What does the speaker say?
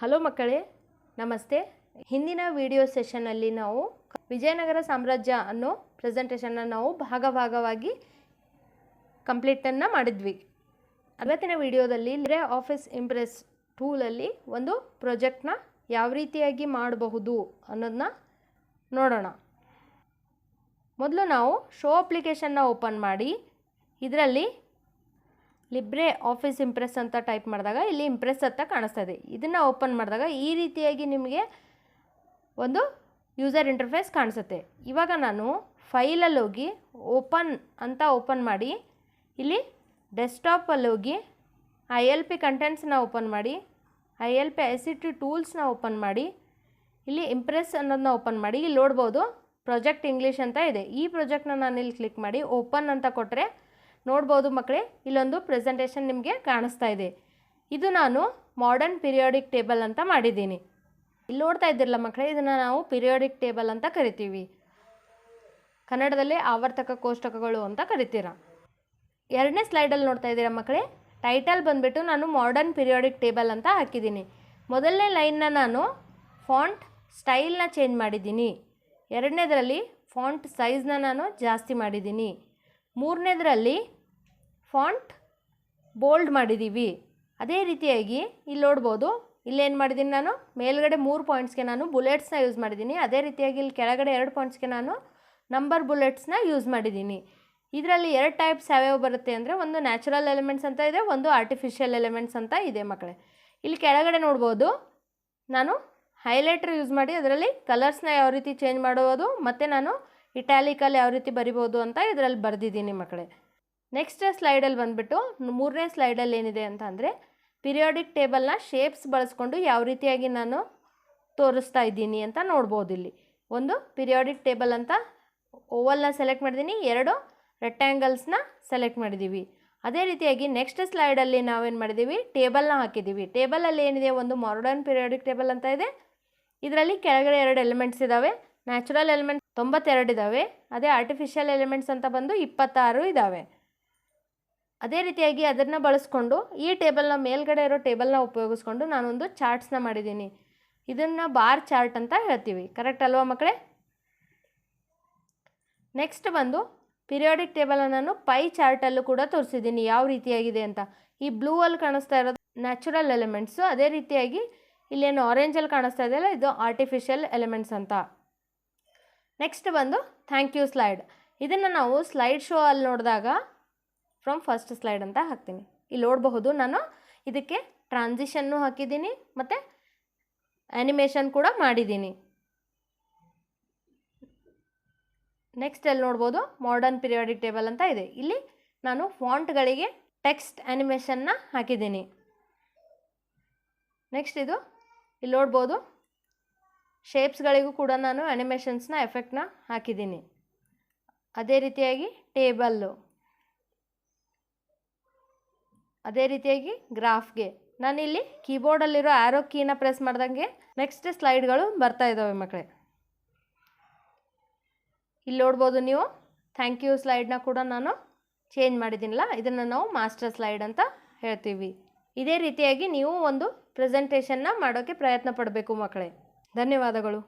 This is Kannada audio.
ಹಲೋ ಮಕ್ಕಳೇ, ನಮಸ್ತೆ. ಹಿಂದಿನ ವಿಡಿಯೋ ಸೆಷನ್ನಲ್ಲಿ ನಾವು ವಿಜಯನಗರ ಸಾಮ್ರಾಜ್ಯ ಅನ್ನೋ ಪ್ರೆಸೆಂಟೇಷನ್ನ ನಾವು ಭಾಗ ಭಾಗವಾಗಿ ಕಂಪ್ಲೀಟನ್ನು ಮಾಡಿದ್ವಿ. ಇವತ್ತಿನ ವಿಡಿಯೋದಲ್ಲಿ ಲಿರೆ ಆಫೀಸ್ ಇಂಪ್ರೆಸ್ ಟೂಲಲ್ಲಿ ಒಂದು ಪ್ರಾಜೆಕ್ಟ್ನ ಯಾವ ರೀತಿಯಾಗಿ ಮಾಡಬಹುದು ಅನ್ನೋದನ್ನ ನೋಡೋಣ. ಮೊದಲು ನಾವು ಶೋ ಅಪ್ಲಿಕೇಶನ್ನ ಓಪನ್ ಮಾಡಿ, ಇದರಲ್ಲಿ ಲಿಬ್ರೆ ಆಫೀಸ್ ಇಂಪ್ರೆಸ್ ಅಂತ ಟೈಪ್ ಮಾಡಿದಾಗ ಇಲ್ಲಿ ಇಂಪ್ರೆಸ್ ಅಂತ ಕಾಣಿಸ್ತಾ ಇದೆ. ಇದನ್ನು ಓಪನ್ ಮಾಡಿದಾಗ ಈ ರೀತಿಯಾಗಿ ನಿಮಗೆ ಒಂದು ಯೂಸರ್ ಇಂಟರ್ಫೇಸ್ ಕಾಣಿಸುತ್ತೆ. ಇವಾಗ ನಾನು ಫೈಲಲ್ಲಿ ಹೋಗಿ ಓಪನ್ ಅಂತ ಓಪನ್ ಮಾಡಿ, ಇಲ್ಲಿ ಡೆಸ್ಕ್ಟಾಪಲ್ಲಿ ಹೋಗಿ ಐ ಎಲ್ ಪಿ ಕಂಟೆಂಟ್ಸ್ನ ಓಪನ್ ಮಾಡಿ, I L P I C T ಟೂಲ್ಸ್ನ open ಮಾಡಿ, ಇಲ್ಲಿ ಇಂಪ್ರೆಸ್ ಅನ್ನೋದನ್ನ ಓಪನ್ ಮಾಡಿ, ಇಲ್ಲಿ ನೋಡ್ಬೋದು ಪ್ರಾಜೆಕ್ಟ್ ಇಂಗ್ಲೀಷ್ ಅಂತ ಇದೆ. ಈ ಪ್ರಾಜೆಕ್ಟ್ನ ನಾನು ಇಲ್ಲಿ ಕ್ಲಿಕ್ ಮಾಡಿ ಓಪನ್ ಅಂತ ಕೊಟ್ಟರೆ ನೋಡ್ಬೋದು ಮಕ್ಕಳೇ, ಇಲ್ಲೊಂದು ಪ್ರೆಸೆಂಟೇಷನ್ ನಿಮಗೆ ಕಾಣಿಸ್ತಾ ಇದೆ. ಇದು ನಾನು ಮಾಡರ್ನ್ ಪಿರಿಯಾಡಿಕ್ ಟೇಬಲ್ ಅಂತ ಮಾಡಿದ್ದೀನಿ. ಇಲ್ಲಿ ನೋಡ್ತಾ ಇದ್ದಿರಲ್ಲ ಮಕ್ಕಳೇ, ಇದನ್ನು ನಾವು ಪಿರಿಯಾಡಿಕ್ ಟೇಬಲ್ ಅಂತ ಕರಿತೀವಿ. ಕನ್ನಡದಲ್ಲಿ ಆವರ್ತಕ ಕೋಷ್ಟಕಗಳು ಅಂತ ಕರಿತೀರ. ಎರಡನೇ ಸ್ಲೈಡಲ್ಲಿ ನೋಡ್ತಾ ಇದ್ದೀರ ಮಕ್ಕಳೇ ಟೈಟಲ್ ಬಂದುಬಿಟ್ಟು ನಾನು ಮಾಡರ್ನ್ ಪಿರಿಯಾಡಿಕ್ ಟೇಬಲ್ ಅಂತ ಹಾಕಿದ್ದೀನಿ. ಮೊದಲನೇ ಲೈನ್ನ ನಾನು ಫಾಂಟ್ ಸ್ಟೈಲ್ನ ಚೇಂಜ್ ಮಾಡಿದ್ದೀನಿ. ಎರಡನೇದರಲ್ಲಿ ಫಾಂಟ್ ಸೈಜ್ನ ನಾನು ಜಾಸ್ತಿ ಮಾಡಿದ್ದೀನಿ. ಮೂರನೇದರಲ್ಲಿ ಫಾಂಟ್ ಬೋಲ್ಡ್ ಮಾಡಿದ್ದೀವಿ. ಅದೇ ರೀತಿಯಾಗಿ ಇಲ್ಲಿ ನೋಡ್ಬೋದು ಇಲ್ಲೇನು ಮಾಡಿದ್ದೀನಿ ನಾನು? ಮೇಲ್ಗಡೆ ಮೂರು ಪಾಯಿಂಟ್ಸ್ಗೆ ನಾನು ಬುಲೆಟ್ಸ್ನ ಯೂಸ್ ಮಾಡಿದ್ದೀನಿ. ಅದೇ ರೀತಿಯಾಗಿ ಇಲ್ಲಿ ಕೆಳಗಡೆ ಎರಡು ಪಾಯಿಂಟ್ಸ್ಗೆ ನಾನು ನಂಬರ್ ಬುಲೆಟ್ಸ್ನ ಯೂಸ್ ಮಾಡಿದ್ದೀನಿ. ಇದರಲ್ಲಿ ಎರಡು ಟೈಪ್ಸ್ ಯಾವ್ಯಾವ ಬರುತ್ತೆ ಅಂದರೆ, ಒಂದು ನ್ಯಾಚುರಲ್ ಎಲಿಮೆಂಟ್ಸ್ ಅಂತ ಇದೆ, ಒಂದು ಆರ್ಟಿಫಿಷಿಯಲ್ ಎಲಿಮೆಂಟ್ಸ್ ಅಂತ ಇದೆ ಮಕ್ಕಳೇ. ಇಲ್ಲಿ ಕೆಳಗಡೆ ನೋಡ್ಬೋದು, ನಾನು ಹೈಲೈಟ್ರ್ ಯೂಸ್ ಮಾಡಿ ಅದರಲ್ಲಿ ಕಲರ್ಸ್ನ ಯಾವ ರೀತಿ ಚೇಂಜ್ ಮಾಡೋದು, ಮತ್ತು ನಾನು ಇಟ್ಯಾಲಿಕಲ್ಲಿ ಯಾವ ರೀತಿ ಬರಿಬೋದು ಅಂತ ಇದರಲ್ಲಿ ಬರೆದಿದ್ದೀನಿ ಮಕ್ಕಳೇ. ನೆಕ್ಸ್ಟ್ ಸ್ಲೈಡಲ್ಲಿ ಬಂದುಬಿಟ್ಟು, ಮೂರನೇ ಸ್ಲೈಡಲ್ಲಿ ಏನಿದೆ ಅಂತ ಅಂದರೆ ಪಿರಿಯಾಡಿಕ್ ಟೇಬಲ್ನ ಶೇಪ್ಸ್ ಬಳಸ್ಕೊಂಡು ಯಾವ ರೀತಿಯಾಗಿ ನಾನು ತೋರಿಸ್ತಾ ಇದ್ದೀನಿ ಅಂತ ನೋಡ್ಬೋದು ಇಲ್ಲಿ. ಒಂದು ಪಿರಿಯಾಡಿಕ್ ಟೇಬಲ್ ಅಂತ ಓವಲ್ನ ಸೆಲೆಕ್ಟ್ ಮಾಡಿದ್ದೀನಿ. ಎರಡು ರೆಕ್ಟ್ಯಾಂಗಲ್ಸ್ನ ಸೆಲೆಕ್ಟ್ ಮಾಡಿದ್ದೀವಿ. ಅದೇ ರೀತಿಯಾಗಿ ನೆಕ್ಸ್ಟ್ ಸ್ಲೈಡಲ್ಲಿ ನಾವೇನು ಮಾಡಿದ್ದೀವಿ? ಟೇಬಲ್ನ ಹಾಕಿದ್ದೀವಿ. ಟೇಬಲಲ್ಲಿ ಏನಿದೆ? ಒಂದು ಮಾಡರ್ನ್ ಪಿರಿಯಾಡಿಕ್ ಟೇಬಲ್ ಅಂತ ಇದೆ. ಇದರಲ್ಲಿ ಕೆಳಗಡೆ ಎರಡು ಎಲಿಮೆಂಟ್ಸ್ ಇದ್ದಾವೆ ನ್ಯಾಚುರಲ್ ಎಲಿಮೆಂಟ್ಸ್ ತೊಂಬತ್ತೆರಡು ಇದ್ದಾವೆ ಅದೇ ಆರ್ಟಿಫಿಷಿಯಲ್ ಎಲಿಮೆಂಟ್ಸ್ ಅಂತ ಬಂದು ಇಪ್ಪತ್ತಾರು ಇದ್ದಾವೆ ಅದೇ ರೀತಿಯಾಗಿ ಅದನ್ನು ಬಳಸ್ಕೊಂಡು ಈ ಟೇಬಲ್ನ ಮೇಲ್ಗಡೆ ಇರೋ ಟೇಬಲ್ನ ಉಪಯೋಗಿಸ್ಕೊಂಡು ನಾನೊಂದು ಚಾರ್ಟ್ಸ್ನ ಮಾಡಿದ್ದೀನಿ. ಇದನ್ನು ಬಾರ್ ಚಾರ್ಟ್ ಅಂತ ಹೇಳ್ತೀವಿ. ಕರೆಕ್ಟ್ ಅಲ್ವಾ ಮಕ್ಕಳೇ? ನೆಕ್ಸ್ಟ್ ಬಂದು ಪಿರಿಯಾಡಿಕ್ ಟೇಬಲನ್ನು ನಾನು ಪೈ ಚಾರ್ಟಲ್ಲೂ ಕೂಡ ತೋರಿಸಿದ್ದೀನಿ. ಯಾವ ರೀತಿಯಾಗಿದೆ ಅಂತ. ಈ ಬ್ಲೂ ಅಲ್ಲಿ ಕಾಣಿಸ್ತಾ ಇರೋದು ನ್ಯಾಚುರಲ್ ಎಲಿಮೆಂಟ್ಸು. ಅದೇ ರೀತಿಯಾಗಿ ಇಲ್ಲೇನು ಆರೆಂಜಲ್ಲಿ ಕಾಣಿಸ್ತಾ ಇದೆಯಲ್ಲ, ಇದು ಆರ್ಟಿಫಿಷಿಯಲ್ ಎಲಿಮೆಂಟ್ಸ್ ಅಂತ. ನೆಕ್ಸ್ಟ್ ಬಂದು ಥ್ಯಾಂಕ್ ಯು ಸ್ಲೈಡ್. ಇದನ್ನು ನಾವು ಸ್ಲೈಡ್ ಶೋ ಅಲ್ಲಿ ನೋಡಿದಾಗ ಫ್ರಮ್ ಫಸ್ಟ್ ಸ್ಲೈಡ್ ಅಂತ ಹಾಕ್ತೀನಿ. ಇಲ್ಲಿ ನೋಡಬಹುದು ನಾನು ಇದಕ್ಕೆ ಟ್ರಾನ್ಸಿಷನ್ನು ಹಾಕಿದ್ದೀನಿ ಮತ್ತು ಆ್ಯನಿಮೇಷನ್ ಕೂಡ ಮಾಡಿದ್ದೀನಿ. ನೆಕ್ಸ್ಟ್ ಅಲ್ಲಿ ನೋಡ್ಬೋದು ಮಾಡರ್ನ್ ಪಿರಿಯಾಡಿಕ್ ಟೇಬಲ್ ಅಂತ ಇದೆ. ಇಲ್ಲಿ ನಾನು ಫಾಂಟ್ಗಳಿಗೆ ಟೆಕ್ಸ್ಟ್ ಆ್ಯನಿಮೇಷನ್ನ ಹಾಕಿದ್ದೀನಿ. ನೆಕ್ಸ್ಟ್ ಇದು ಇಲ್ಲಿ ನೋಡ್ಬೋದು ಶೇಪ್ಸ್ಗಳಿಗೂ ಕೂಡ ನಾನು ಆ್ಯನಿಮೇಷನ್ಸ್ನ ಎಫೆಕ್ಟ್ನ ಹಾಕಿದ್ದೀನಿ. ಅದೇ ರೀತಿಯಾಗಿ ಟೇಬಲ್ಲು ಅದೇ ರೀತಿಯಾಗಿ ಗ್ರಾಫ್ಗೆ. ನಾನಿಲ್ಲಿ ಕೀಬೋರ್ಡಲ್ಲಿರೋ ಆ್ಯರೋ ಕೀನ ಪ್ರೆಸ್ ಮಾಡ್ದಂಗೆ ನೆಕ್ಸ್ಟ್ ಸ್ಲೈಡ್ಗಳು ಬರ್ತಾ ಇದ್ದಾವೆ ಮಕ್ಕಳೇ ಇಲ್ಲಿ ನೋಡ್ಬೋದು ನೀವು ಥ್ಯಾಂಕ್ ಯು ಸ್ಲೈಡ್ನ ಕೂಡ ನಾನು ಚೇಂಜ್ ಮಾಡಿದ್ದೀನಲ್ಲ, ಇದನ್ನು ನಾವು ಮಾಸ್ಟರ್ ಸ್ಲೈಡ್ ಅಂತ ಹೇಳ್ತೀವಿ. ಇದೇ ರೀತಿಯಾಗಿ ನೀವು ಒಂದು ಪ್ರೆಸೆಂಟೇಷನ್ನ ಮಾಡೋಕ್ಕೆ ಪ್ರಯತ್ನ ಪಡಬೇಕು ಮಕ್ಕಳೇ ಧನ್ಯವಾದಗಳು.